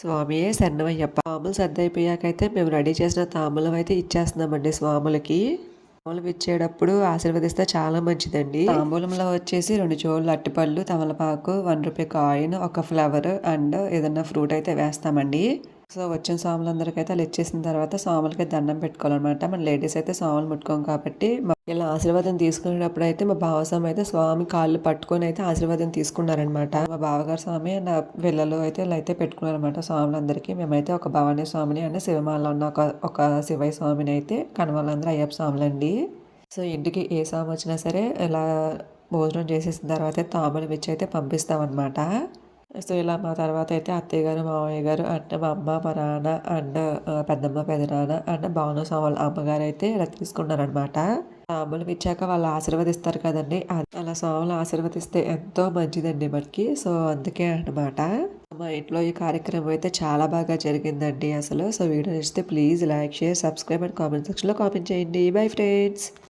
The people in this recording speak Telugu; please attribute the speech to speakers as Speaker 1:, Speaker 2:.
Speaker 1: స్వామి శరణమయ్యప్ప. తాములు సర్దైపోయాకైతే మేము రెడీ చేసిన తాములం అయితే ఇచ్చేస్తున్నామండి స్వాములకి. తాములు ఇచ్చేటప్పుడు ఆశీర్వదిస్తే చాలా మంచిదండి. తాంబూలంలో వచ్చేసి రెండు జోళ్ళు అట్టిపళ్ళు తమలపాకు వన్ రూపీ కాయిన్ ఒక ఫ్లవర్ అండ్ ఏదన్నా ఫ్రూట్ అయితే వేస్తామండి. సో వచ్చిన స్వాములందరికీ అయితే అలా ఇచ్చేసిన తర్వాత స్వాములకి దండం పెట్టుకోవాలన్నమాట. మన లేడీస్ అయితే స్వాములు ముట్టుకోం కాబట్టి ఇలా ఆశీర్వాదం తీసుకునేటప్పుడు అయితే మా బావస్వామి అయితే స్వామి కాళ్ళు పట్టుకొని అయితే ఆశీర్వాదం తీసుకున్నారనమాట మా బావగారు స్వామి నా పిల్లలు అయితే ఇలా అయితే పెట్టుకున్నారనమాట స్వాములందరికీ మేమైతే ఒక భవానీ స్వామిని అంటే శివమాలలో ఉన్న ఒక ఒక శివయ్య స్వామిని అయితే కనుమలందరూ అయ్యప్ప స్వాములండి. సో ఇంటికి ఏ స్వామి వచ్చినా సరే ఇలా భోజనం చేసేసిన తర్వాత తామలు విచ్చి అయితే పంపిస్తామన్నమాట. సో ఇలా మా తర్వాత అయితే అత్తయ్య గారు మామయ్య గారు అండ్ మా అమ్మ మా నాన్న అండ్ పెద్దమ్మ పెదనాన్న అండ్ భావన వాళ్ళ అమ్మగారు అయితే ఇలా తీసుకున్నారనమాట తాంబూలం ఇచ్చాక వాళ్ళు ఆశీర్వదిస్తారు కదండి. అలా స్వాములు ఆశీర్వదిస్తే ఎంతో మంచిదండి మనకి. సో అందుకే అన్నమాట. మా ఇంట్లో ఈ కార్యక్రమం అయితే చాలా బాగా జరిగిందండి అసలు. సో వీడియో నచ్చితే please like share subscribe and comment సెక్షన్లో కామెంట్ చేయండి. Bye friends.